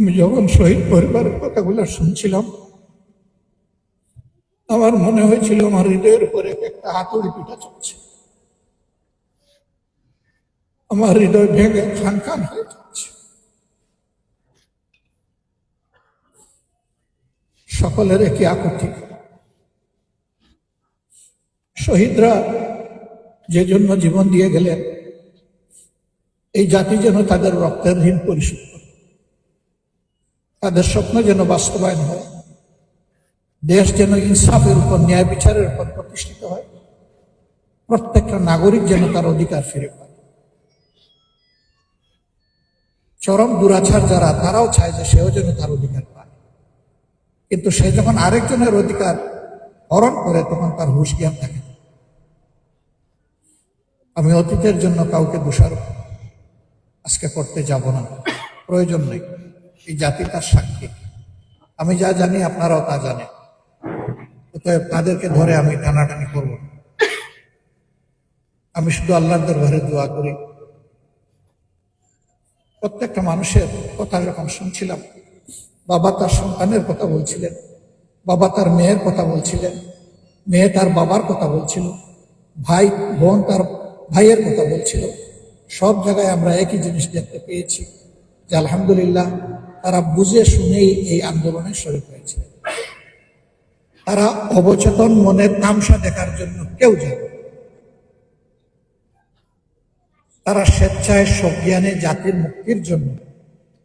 আমি যখন শহীদ পরিবারের কথাগুলো শুনছিলাম, আমার মনে হয়েছিল আমার হৃদয়ের উপরে একটা হাতুড়ি পিঠা চলছে। আমার হৃদয় ভেঙে খান খান হয়ে যাচ্ছে। সকলের একই আকুতি। শহীদরা যে জন্য জীবন দিয়ে গেলেন, এই জাতি যেন তাদের রক্তের ঋণ পরিশোধ তাদের স্বপ্ন যেন বাস্তবায়ন হয়। দেশ যেন ইনসাফের উপর, ন্যায় বিচারের উপর প্রতিষ্ঠিত হয়। প্রত্যেকটা নাগরিক যেন তার অধিকার ফিরে পায়। চরম দুরাচার যারা, তারাও চায় যে সেও যেন তার অধিকার পায়। কিন্তু সে যখন আরেকজনের অধিকার হরণ করে, তখন তার হুশ জ্ঞান থাকে। আমি অতীতের জন্য কাউকে দোষারোপ, আজকে করতে যাব না। প্রয়োজন নেই। এই জাতি তার সাক্ষী। আমি যা জানি, আপনারাও তা জানেন। অতএব তাদেরকে ধরে আমি টানাটানি করব। আমি শুধু আল্লাহর দরবারে দোয়া করি। প্রত্যেকটা মানুষের কথা যখন শুনছিলাম, বাবা তার সন্তানের কথা বলছিলেন, বাবা তার মেয়ের কথা বলছিলেন, মেয়ে তার বাবার কথা বলছিল, ভাই, বোন তার ভাইয়ের কথা বলছিল, সব জায়গায় আমরা একই জিনিস দেখতে পেয়েছি যে আলহামদুলিল্লাহ তারা বুঝে শুনেই এই আন্দোলনে শরীর হয়েছে। তারা অবচেতন মনের তামসা দেখার জন্য কেউ যাবে তারা স্বেচ্ছায় সজ্ঞানে জাতির মুক্তির জন্য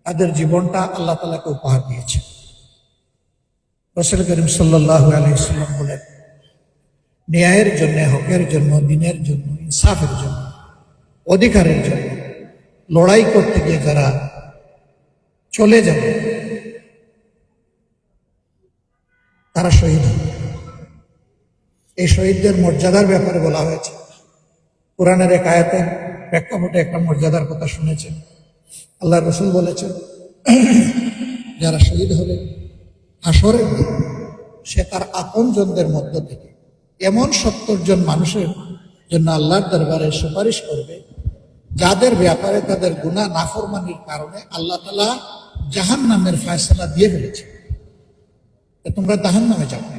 তাদের জীবনটা আল্লাহ তালাকে উপহার দিয়েছে। রসুল করিম সাল্লাহ আলহিসাল্লাম বলেন, ন্যায়ের জন্য, হকের জন্য, দিনের জন্য, ইনসাফের জন্য, অধিকারের জন্য লড়াই করতে গিয়ে যারা চলে যাবে। তারা শহীদ হবে। এই শহীদদের মর্যাদার ব্যাপারে বলা হয়েছে। কোরআনের এক আয়াতের প্রেক্ষাপটে একটা মর্যাদার কথা শুনেছেন। আল্লাহ রসুল বলেছেন, যারা শহীদ হলে হাসরের দিন সে তার আপনজনদের মধ্য থেকে এমন সত্তর জন মানুষের জন্য আল্লাহর দরবারে সুপারিশ করবে যাদের ব্যাপারে তাদের গুণা নাফরমানির কারণে আল্লাহ তালা জাহান নামের ফয়সলা দিয়ে ফেলেছে। তোমরা জাহান নামে যাবে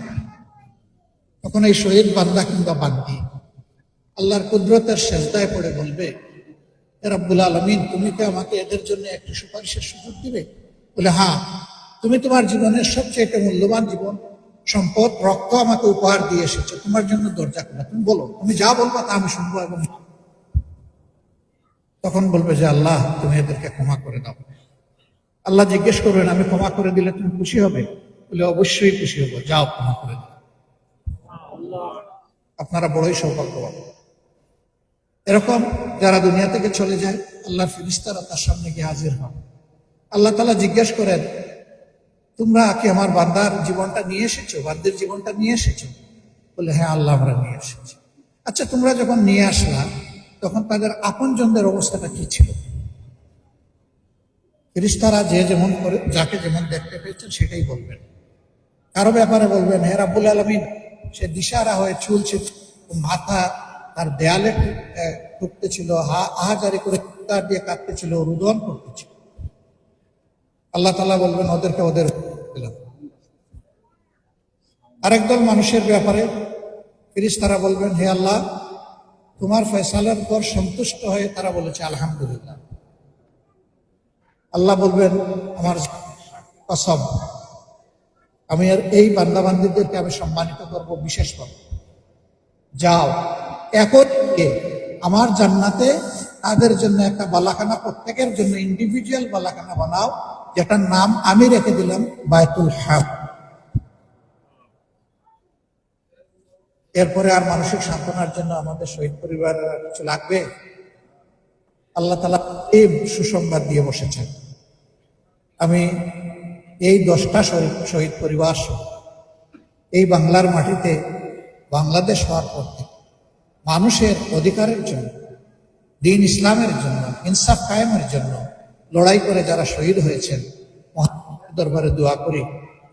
তখন এই শহীদ বান্দা কিংবা বান্দি আল্লাহর কুদরতের সেজদায় পড়ে বলবে "হে রব্বুল আলমিন, তুমি কি আমাকে এদের জন্য একটি সুপারিশের সুযোগ দিবে? বলে হ্যাঁ তুমি তোমার জীবনের সবচেয়ে মূল্যবান জীবন, সম্পদ, রক্ত আমাকে উপহার দিয়ে এসেছ। তোমার জন্য দরজা খোলা। তুমি বলো, তুমি যা বলবা তা আমি শুনব এবং তখন বলবে যে, আল্লাহ, তুমি এদেরকে ক্ষমা করে দাও। আল্লাহ জিজ্ঞেস করবেন আমি ক্ষমা করে দিলে তুমি খুশি হবে? বলে, অবশ্যই খুশি হব, যাও, ক্ষমা করে দাও। আপনারা বড়ই সৌভাগ্যবান। এরকম যারা দুনিয়া থেকে চলে যায়, আল্লাহর ফিরিস্তারা তার সামনে গিয়ে হাজির হন। আল্লাহ তালা জিজ্ঞেস করেন, তোমরা কি আমার বান্দার জীবনটা নিয়ে এসেছ? বান্দির জীবনটা নিয়ে এসেছ? বলে হ্যাঁ আল্লাহ আমরা নিয়ে এসেছি। আচ্ছা তোমরা যখন নিয়ে আসলা তখন তাদের আপনজনদের অবস্থাটা কি ছিল? ফিরিস্তারা যে যেমন করে, যাকে যেমন দেখতে পেয়েছেন সেটাই বলবেন। কারও ব্যাপারে বলবেন, হে রাব্বুল আলমিন, সে দিশারা হয়ে চুলছে মাথা তার দেয়ালে ঠুকতেছিল হা, আহাজারি করে তার দিয়ে কাঁদতেছিল রুদন করতেছিল। আল্লাহ তালা বলবেন, ওদেরকে ওদের আরেক দল মানুষের ব্যাপারে ফিরিস্তারা বলবেন, হে আল্লাহ তোমার ফয়সালার পর সন্তুষ্ট হয়ে তারা বলেছে, আলহামদুলিল্লাহ। আল্লাহ বলবেন, আমার কসম, আমি আর এই বান্দাবান্দিদেরকে আমি সম্মানিত করব বিশেষভাবে যাও, এখন আমার জান্নাতে তাদের জন্য একটা বালাখানা, প্রত্যেকের জন্য ইন্ডিভিজুয়াল বালাখানা বানাও, যেটার নাম আমি রেখে দিলাম বায়তুল হাব এরপরে আর মানসিক সান্ত্বনার জন্য আমাদের শহীদ পরিবার কিছু লাগবে? আল্লাহ তালা এই সুসংবাদ দিয়ে বসেছেন। আমি এই দশটা শহীদ পরিবার এই বাংলার মাটিতে বাংলাদেশ হওয়ার পর থেকে মানুষের অধিকারের জন্য, দিন ইসলামের জন্য, ইনসাফ কায়েমের জন্য লড়াই করে যারা শহীদ হয়েছেন মহাত্মার দরবারে দোয়া করি।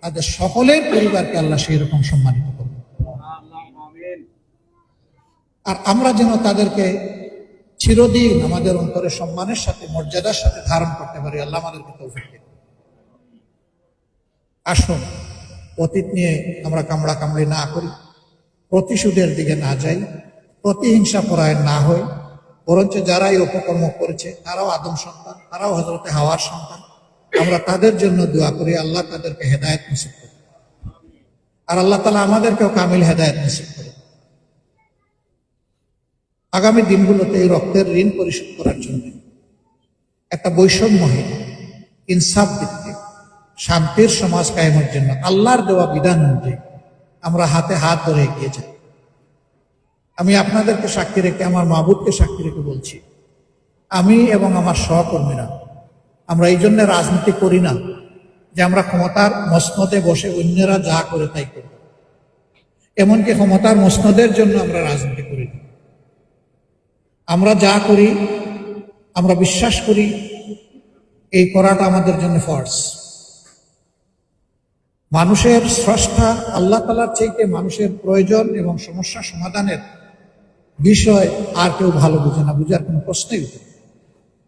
তাদের সকলের পরিবারকে আল্লাহ সেই রকম সম্মানিত করবেন আর আমরা যেন তাদেরকে চিরদিন আমাদের অন্তরে সম্মানের সাথে, মর্যাদার সাথে ধারণ করতে পারি। আল্লাহ আমাদেরকে তৌফিক দিন আসুন, অতীত নিয়ে আমরা কামড়া কামড়ি না করি। প্রতিশোধের দিকে না যাই। প্রতিহিংসা পরায়ণ না হই। বরঞ্চ যারা এই উপকর্ম করেছে, তারাও আদম সন্তান, তারাও হজরতে হাওয়ার সন্তান। আমরা তাদের জন্য দোয়া করি। আল্লাহ তাদেরকে হেদায়ত নসিব করে আর আল্লাহ তালা আমাদেরকেও কামিল হেদায়ত নসিব করে আগামী দিনগুলোতে এই রক্তের ঋণ পরিশোধ করার জন্য একটা বৈষম্যহীন ইনসাফ ভিত্তিক শান্তির সমাজ কায়েমের জন্য আল্লাহর দেওয়া বিধান অনুযায়ী আমরা হাতে হাত ধরে এগিয়ে যাই। আমি আপনাদেরকে সাক্ষী রেখে, আমার মাহবুবকে সাক্ষী রেখে বলছি, আমি এবং আমার সহকর্মীরা আমরা এই জন্য রাজনীতি করি না যে আমরা ক্ষমতার মসনদে বসে অন্যরা যা করে তাই করি এমনকি ক্ষমতার মসনদের জন্য আমরা রাজনীতি করি না। আমরা যা করি, আমরা বিশ্বাস করি, এই করাটা আমাদের জন্য ফর্স মানুষের স্রষ্টা আল্লাহ তালার চাইতে মানুষের প্রয়োজন এবং সমস্যা সমাধানের বিষয় আর কেউ ভালো বুঝে না বুঝার কোনো প্রশ্নই উঠে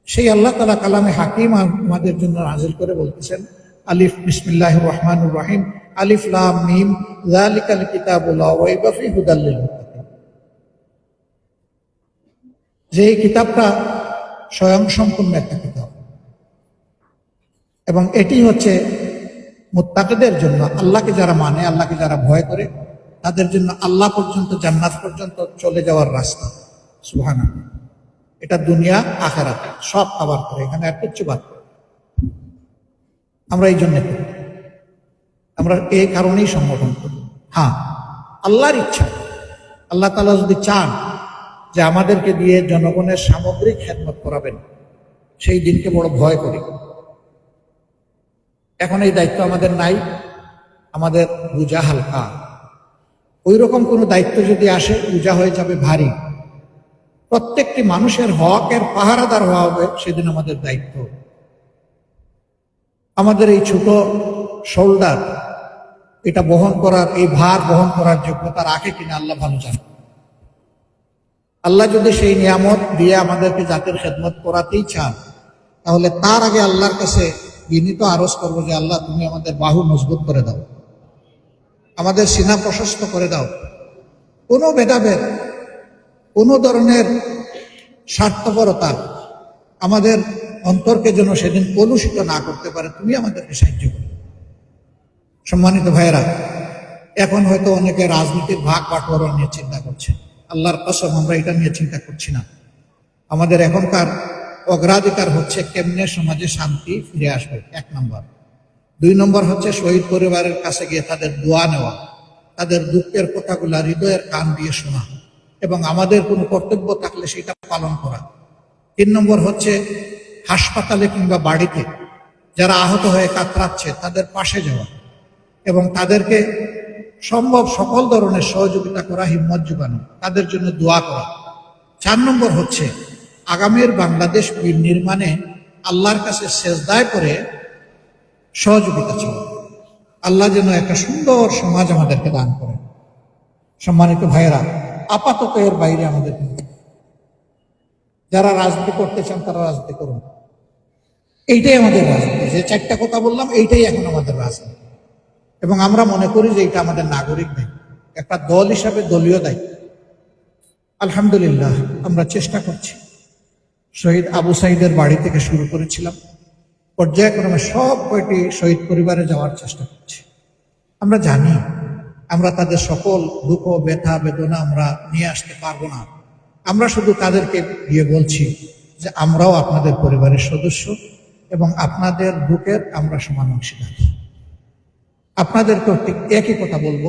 সেই আল্লাহ তালা কালামে হাকিম আমাদের জন্য নাজিল করে বলতেছেন, আলিফ বিসমিল্লাহ রহমান রাহিম, আলিফ লাম মিম, যালিকাল কিতাবুল লা রাইবা যে এই কিতাবটা স্বয়ং সম্পূর্ণ একটা কিতাব। এবং এটি হচ্ছে মুত্তাকিদের জন্য, আল্লাহকে যারা মানে আল্লাহকে যারা ভয় করে, তাদের জন্য আল্লাহ পর্যন্ত, জান্নাত পর্যন্ত চলে যাওয়ার রাস্তা। সুহানা এটা দুনিয়া, আখারাত। সব আবার করে। এখানে আর কিচ্ছু বাদ আমরা এই জন্য করি। আমরা এই কারণেই সংগঠন করি। হ্যাঁ আল্লাহর ইচ্ছা। আল্লাহ তালা যদি চান যে আমাদেরকে দিয়ে জনগণের সামগ্রিক খেদমত করাবেন, সেই দিনকে বড় ভয় করি। এখন এই দায়িত্ব আমাদের নাই, আমাদের বোঝা হালকা। ওই রকম কোনো দায়িত্ব যদি আসে বোঝা হয়ে যাবে ভারী। প্রত্যেকটি মানুষের হকের পাহারাদার হওয়া হবে, সেদিন আমাদের দায়িত্ব। আমাদের এই ছোট শোল্ডার, এটা বহন করার, এই ভার বহন করার যোগ্যতা রাখে কিনা আল্লাহ ভালো জানে। আল্লাহ যদি সেই নিয়ামত দিয়ে আমাদেরকে জাতির খেদমত করাতেই চান, তাহলে তার আগে আল্লাহর কাছে বিনীত আরজ করব যে আল্লাহ, তুমি আমাদের বাহু মজবুত করে দাও, আমাদের সিনা প্রশস্ত করে দাও। কোনো ভেদাভেদ, কোনো ধরনের স্বার্থপরতা আমাদের অন্তরকে যেন সেদিন কলুষিত না করতে পারে, তুমি আমাদেরকে সাহায্য করো। সম্মানিত ভাইয়েরা, এখন হয়তো অনেকে রাজনীতির ভাগ বাটোয়ারা নিয়ে চিন্তা করছে আল্লাহর কসম, আমরা এটা নিয়ে চিন্তা করছি না। আমাদের এখনকার অগ্রাধিকার হচ্ছে কেমনে সমাজে শান্তি ফিরে আসবে। এক নম্বর। দুই নম্বর হচ্ছে শহীদ পরিবারের কাছে গিয়ে তাদের দোয়া নেওয়া। তাদের দুঃখের কথাগুলা হৃদয়ের কান দিয়ে শোনা। এবং আমাদের কোনো কর্তব্য থাকলে সেটা পালন করা। তিন নম্বর হচ্ছে হাসপাতালে কিংবা বাড়িতে যারা আহত হয়ে কাতরাচ্ছে, তাদের পাশে যাওয়া। এবং তাদেরকে সম্ভব সকল ধরনের সহযোগিতা করা হিম্মত যোগানো তাদের জন্য দোয়া করা। চার নম্বর হচ্ছে, আগামীর বাংলাদেশ নির্মাণে আল্লাহর কাছে শেষদায় করে সহযোগিতা চাওয়া। আল্লাহ যেন একটা সুন্দর সমাজ আমাদেরকে দান করেন। সম্মানিত ভাইয়েরা, আপাতত এর বাইরে আমাদের যারা রাজনীতি করতে চান, তারা রাজনীতি করুন। এইটাই আমাদের রাজনীতি। যে চারটা কথা বললাম, এইটাই এখন আমাদের রাজনীতি। এবং আমরা মনে করি যে এটা আমাদের নাগরিক দায়িত্ব। একটা দল হিসাবে দলীয় দায়িত্ব। আলহামদুলিল্লাহ, আমরা চেষ্টা করছি। শহীদ আবু সাইদের বাড়ি থেকে শুরু করেছিলাম। পর্যায়ক্রমে সব কয়টি শহীদ পরিবারে যাওয়ার চেষ্টা করছি। আমরা জানি, আমরা তাদের সকল দুঃখ, ব্যথা, বেদনা আমরা নিয়ে আসতে পারব না। আমরা শুধু তাদেরকে গিয়ে বলছি যে আমরাও আপনাদের পরিবারের সদস্য এবং আপনাদের দুঃখের আমরা সমান অংশীদার। আপনাদেরকেও ঠিক একই কথা বলব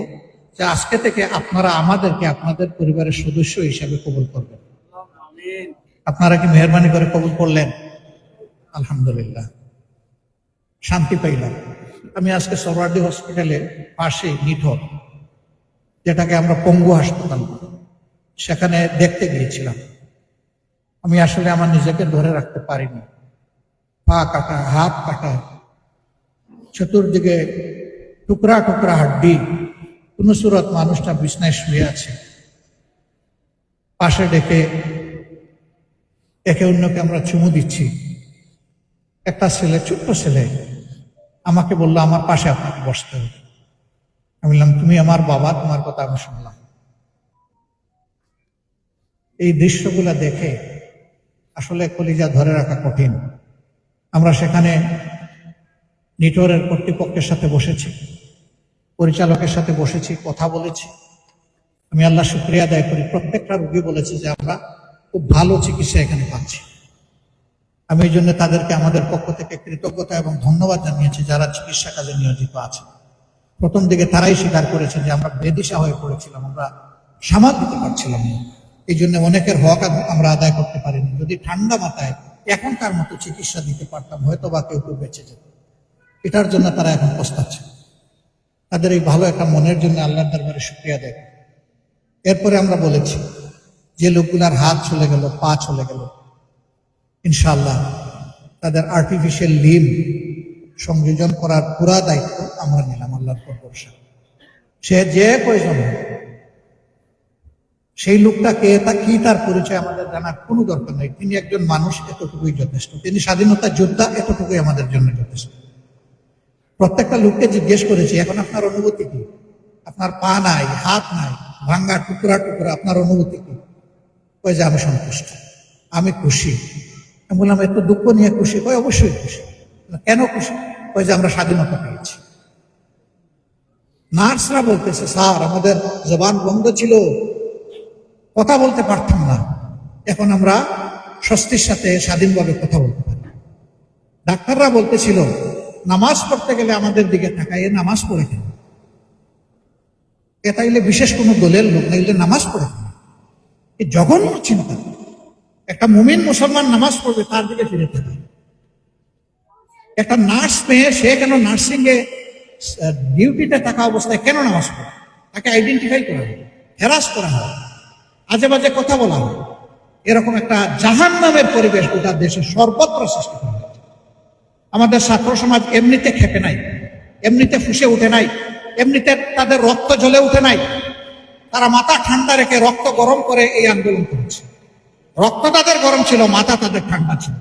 যে আজকে থেকে আপনারা আমাদেরকে আপনাদের পরিবারের সদস্য হিসাবে কবুল করবেন। আপনারা কি মেহরবানি করে কবুল করলেন? আলহামদুলিল্লাহ। শান্তি পাইলাম। আমি আজকে সরওয়ার্ডি হসপিটালে পাশে নিঠর, যেটাকে আমরা পঙ্গু হাসপাতাল সেখানে দেখতে গিয়েছিলাম। আমি আসলে আমার নিজেকে ধরে রাখতে পারিনি। পা কাটা, হাত কাটা, চতুর্দিকে টুকরা টুকরা হাড্ডি, কোন সুরত মানুষটা বিছনায় শুয়ে আছে। পাশে ডেকে একে অন্যকে আমরা চুমু দিচ্ছি। একটা ছেলে, ছোট্ট ছেলে, আমাকে বলল, আমার পাশে আপনাকে বসতে হবে। আমি বললাম, তুমি আমার বাবা, তোমার কথা আমি শুনলাম। এই দৃশ্যগুলা দেখে আসলে কলিজা ধরে রাখা কঠিন। আমরা সেখানে নিটোরের কর্তৃপক্ষের সাথে বসেছি। পরিচালকের সাথে বসেছি, কথা বলেছি। আমি আল্লাহ শুক্রিয়া আদায় করি। প্রত্যেকটা রোগী বলেছে যে আমরা খুব ভালো চিকিৎসা এখানে পাচ্ছি। আমি এই জন্য তাদেরকে আমাদের পক্ষ থেকে কৃতজ্ঞতা এবং ধন্যবাদ জানিয়েছি যারা চিকিৎসা কাজে নিয়োজিত আছে। প্রথম দিকে তারাই স্বীকার করেছে যে আমরা বেদিশা হয়ে পড়েছিলাম, আমরা সামাল দিতে পারছিলাম না। এই জন্য অনেকের হক আমরা আদায় করতে পারিনি। যদি ঠান্ডা মাথায় এখনকার মতো চিকিৎসা দিতে পারতাম হয়তো বা কেউ কেউ বেঁচে যেত। এটার জন্য তারা এখন পস্তাচ্ছে তাদের এই ভালো একটা মনের জন্য আল্লাহর দরবারে শুক্রিয়া দেয় এরপরে আমরা বলেছি যে লোকগুলার হাত চলে গেল, পা চলে গেল। ইনশাআল্লাহ তাদের আর্টিফিশিয়াল লিম সংযোজন করার পুরা দায়িত্ব আমরা নিলাম আল্লাহর পর ভরসা। সে যে প্রয়োজন সেই লোকটা কে তা কি তার পরিচয় আমাদের জানার কোনো দরকার নেই। তিনি একজন মানুষ, এতটুকুই যথেষ্ট। তিনি স্বাধীনতা যোদ্ধা, এতটুকুই আমাদের জন্য যথেষ্ট। প্রত্যেকটা লোককে জিজ্ঞেস করেছি, এখন আপনার অনুভূতি কি? আপনার পা নাই, হাত নাই, ভাঙ্গা টুকরা টুকরা, আপনার অনুভূতি কি? কয় যে আমি সন্তুষ্ট, আমি খুশি। আমি বললাম একটু দুঃখ নিয়ে খুশি? কয় অবশ্যই খুশি। কেন খুশি? কয় যে আমরা স্বাধীনতা পেয়েছি। নার্সরা বলতেছে, স্যার, আমাদের জবান বন্ধ ছিল, কথা বলতে পারতাম না। এখন আমরা স্বস্তির সাথে স্বাধীনভাবে কথা বলতে পারি। ডাক্তাররা বলতেছিল নামাজ পড়তে গেলে আমাদের দিকে তাকাইয়ে নামাজ পড়ে কেন এ তাইলে বিশেষ কোনো দলের লোক নাইলে নামাজ পড়ে কেন এই জঘন্য চিন্তা। একটা মুমিন মুসলমান নামাজ পড়বে, তার দিকে ফিরে থাকে একটা নার্স মেয়ে, সে কেন নার্সিং এ ডিউটিতে থাকা অবস্থায় কেন নামাজ পড়ে? তাকে আইডেন্টিফাই করা হয় হেরাস করা হয় আজে বাজে কথা বলা হয় এরকম একটা জাহান নামের পরিবেশ গোটা দেশে সর্বত্র সৃষ্টি করা হয়েছে। আমাদের ছাত্র সমাজ এমনিতে খেপে নাই, এমনিতে ফুসে উঠে নাই, এমনিতে তাদের রক্ত জ্বলে উঠে নাই। তারা মাথা ঠান্ডা রেখে রক্ত গরম করে এই আন্দোলন করেছে। রক্ত তাদের গরম ছিল, মাথা তাদের ঠান্ডা ছিল।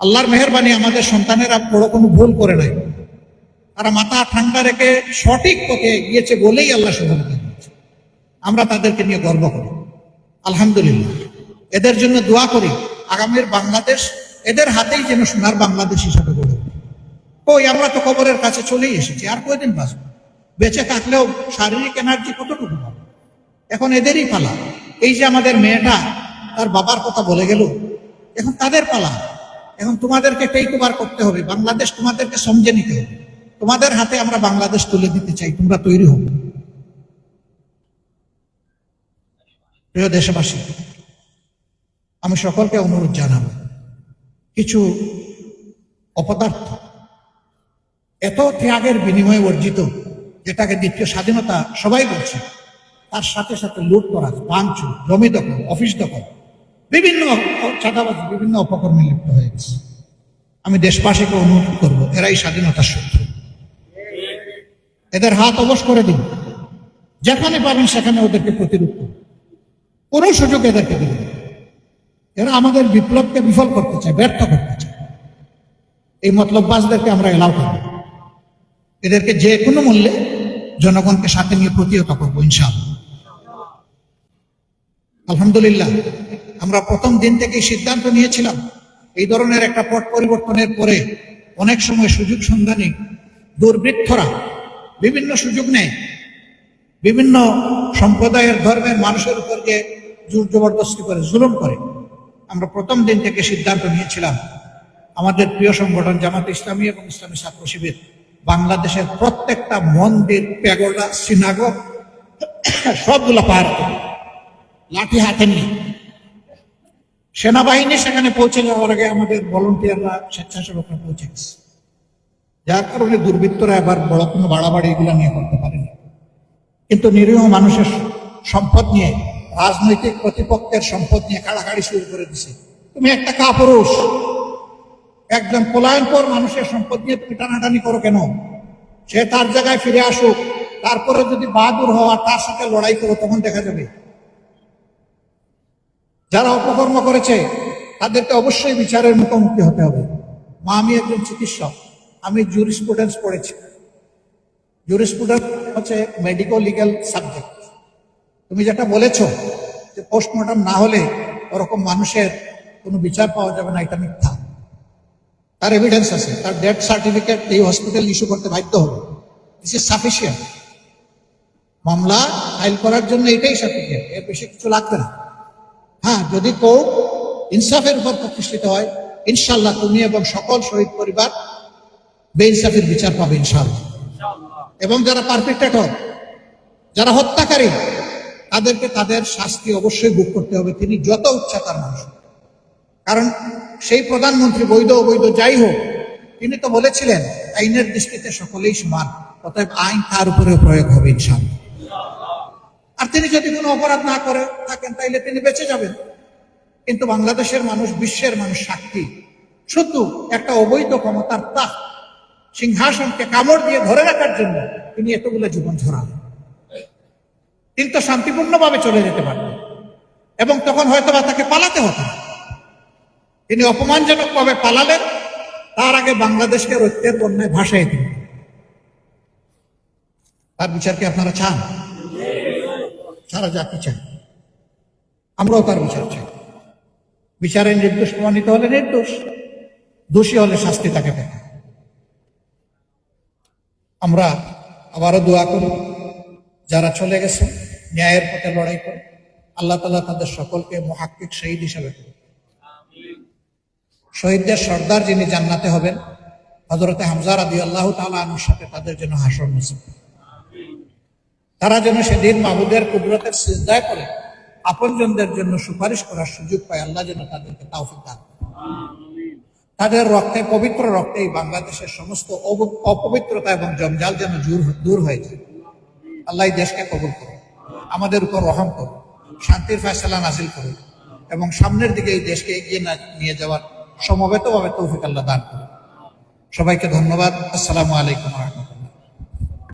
আল্লাহর মেহরবানি আমাদের সন্তানেরা বড় কোনো ভুল করে নাই। তারা মাথা ঠান্ডা রেখে সঠিক পথে গিয়েছে বলেই আল্লাহ দিয়েছে আমরা তাদেরকে নিয়ে গর্ব করি। আলহামদুলিল্লাহ। এদের জন্য দোয়া করি। আগামীর বাংলাদেশ এদের হাতেই যেন সোনার বাংলাদেশ হিসাবে গড়ে। ওই আমরা তো কবরের কাছে চলেই এসেছি, আর কয়দিন বাঁচবো? বেঁচে থাকলেও শারীরিক এনার্জি কতটুকু পাবো? এখন এদেরই পালা। এই যে আমাদের মেয়েটা, তার বাবার কথা বলে গেল, এখন তাদের পালা। এখন তোমাদেরকে টেক ওভার করতে হবে, বাংলাদেশ তোমাদেরকে সমঝে নিতে হবে। তোমাদের হাতে আমরা বাংলাদেশ তুলে দিতে চাই, তোমরা তৈরি হবে প্রিয় দেশবাসী, আমি সকলকে অনুরোধ জানাব কিছু অপদার্থ এত ত্যাগের বিনিময়ে অর্জিত, যেটাকে দ্বিতীয় স্বাধীনতা সবাই বলছে, তার সাথে সাথে লুট করা, ভাঙচুর, জমি দখল, অফিস দখল, বিভিন্ন চাঁদাবাজি, বিভিন্ন অপকর্মে লিপ্ত হয়ে গেছে। আমি দেশবাসীকে অনুরোধ করব, এরাই স্বাধীনতার শত্রু। এদের হাত অবশ করে দিন। যেখানে পাবেন সেখানে ওদেরকে প্রতিরোধ করুন। কোনো সুযোগ এদেরকে দিবেন। এরা আমাদের বিপ্লবকে বিফল করতে চায়, ব্যর্থ করতে চায়। এই মতলববাজদেরকে আমরা এলাও করব। এদেরকে যে কোনো মূল্যে জনগণকে সাথে নিয়ে প্রতিহত করব, ইনশাআল্লাহ। আলহামদুলিল্লাহ, আমরা প্রথম দিন থেকেই সিদ্ধান্ত নিয়েছিলাম, এই ধরনের একটা পট পরিবর্তনের পরে অনেক সময় সুযোগ সন্ধানী দুর্বৃত্তরা বিভিন্ন সুযোগ নেয়। বিভিন্ন সম্প্রদায়ের ধর্মের মানুষের উপর যে জোর জবরদস্তি করে, জুলুম করে। আমরা প্রথম দিন থেকে সিদ্ধান্ত নিয়েছিলাম, আমাদের প্রিয় সংগঠন জামাত ইসলামী এবং ইসলামী ছাত্র শিবির, বাংলাদেশের প্রত্যেকটা মন্দির, প্যাগোডা সিনাগো সবগুলো পাহাড় করবে। লাঠি হাতে নিয়ে। সেনাবাহিনী সেখানে পৌঁছে যাওয়ার আগে আমাদের ভলেন্টিয়াররা স্বেচ্ছাসেবকরা পৌঁছে গেছে। যার কারণে দুর্বৃত্তরা এবার বড় কোনো বাড়াবাড়ি এগুলো নিয়ে করতে পারেনি। কিন্তু নিরীহ মানুষের সম্পদ নিয়ে রাজনৈতিক প্রতিপক্ষের সম্পদ নিয়ে কাড়াকাড়ি শুরু করে দিছে। তুমি একটা কাপুরুষ। একজন পলায়নপর মানুষের সম্পদ নিয়ে তুমি টানাটানি করো কেন? সে তার জায়গায় ফিরে আসুক, তারপরে যদি বাহাদুর হওয়া তার সাথে লড়াই করো, তখন দেখা যাবে। যারা অপকর্ম করেছে, তাদেরকে অবশ্যই বিচারের মুখোমুখি হতে হবে। মা, আমি একজন চিকিৎসক। আমি জুরিসপ্রুডেন্স পড়েছি। জুরিসপ্রুডেন্স হচ্ছে মেডিকো লিগ্যাল সাবজেক্ট তুমি যেটা বলেছ যে পোস্টমর্টম না হলে ওরকম মানুষের কোনো বিচার পাওয়া যাবে না এটা মিথ্যা। তার এভিডেন্স আছে তার ডেথ সার্টিফিকেট এই হসপিটাল ইস্যু করতে বাধ্য হবে। দিস ইজ সাফিসিয়েন্ট মামলা ফাইল করার জন্য এটাই সার্টিফিকেট এর বেশি কিছু লাগবে না। হ্যাঁ যদি কোর্ট ইনসাফের উপর প্রতিষ্ঠিত হয় ইনশাল্লাহ তুমি এবং সকল শহীদ পরিবার বেইনসাফের বিচার পাবে ইনশাল্লাহ এবং যারা পারপিটেটর যারা হত্যাকারী তাদেরকে তাদের শাস্তি অবশ্যই ভোগ করতে হবে। তিনি যত উচ্চতার মানুষ কারণ সেই প্রধানমন্ত্রী বৈধ অবৈধ যাই হোক, তিনি তো বলেছিলেন, আইনের দৃষ্টিতে সকলেই সমান, অতএব আইন তার উপরে প্রয়োগ হবে ইনশাল্লাহ আর তিনি যদি কোনো অপরাধ না করে, থাকেন, তাইলে তিনি বেঁচে যাবেন। কিন্তু বাংলাদেশের মানুষ, বিশ্বের মানুষ সাক্ষী। শুধু একটা অবৈধ ক্ষমতার তা সিংহাসনকে কামড় দিয়ে ধরে রাখার জন্য তিনি এতগুলো জীবন ঝরালেন। তিনি তো শান্তিপূর্ণভাবে চলে যেতে পারতেন। এবং তখন হয়তো বা তাকে পালাতে হতো। তিনি অপমানজনক ভাবে পালালেন। তার আগে বাংলাদেশকে রক্তের বন্যায় ভাসাই দিলেন। তার বিচার কি আপনারা চান? সারা জাতি চায়। আমরাও তার বিচার চাই। বিচারে নির্দোষ প্রমাণিত হলে নির্দোষ। দোষী হলে শাস্তি তাকে পেতে আমরা আবারও দোয়া করি, যারা চলে গেছে ন্যায়ের পথে লড়াই করে। আল্লাহ তালা তাদের সকলকে মহাক্কিক শহীদ হিসাবে শহীদদের সর্দার যিনি জান্নাতে হবেন হজরতে হামজার আদি আল্লাহ তালা আনুর সাথে তাদের জন্য হাসর নসিব তারা যেন সেদিন মাহবুদের কুদরতের সিজদায় করে আপনজনদের জন্য সুপারিশ করার সুযোগ পায়, আল্লাহ যেন তাদেরকে তাওফিক দান তাদের রক্তে, পবিত্র রক্তে এই বাংলাদেশের সমস্ত অপবিত্রতা এবং জঞ্জাল যেন দূর হয়ে যায়। আল্লাহ দেশকে কবুল করুন। আমাদের উপর রহম করুন শান্তির ফয়সালা নাজিল করুন এবং সামনের দিকে এই দেশকে এগিয়ে নিয়ে যাওয়ার সমবেতভাবে তৌফিক আল্লাহ দান করুন সবাইকে ধন্যবাদ। আসসালামু আলাইকুম রহমতুল্লাহ।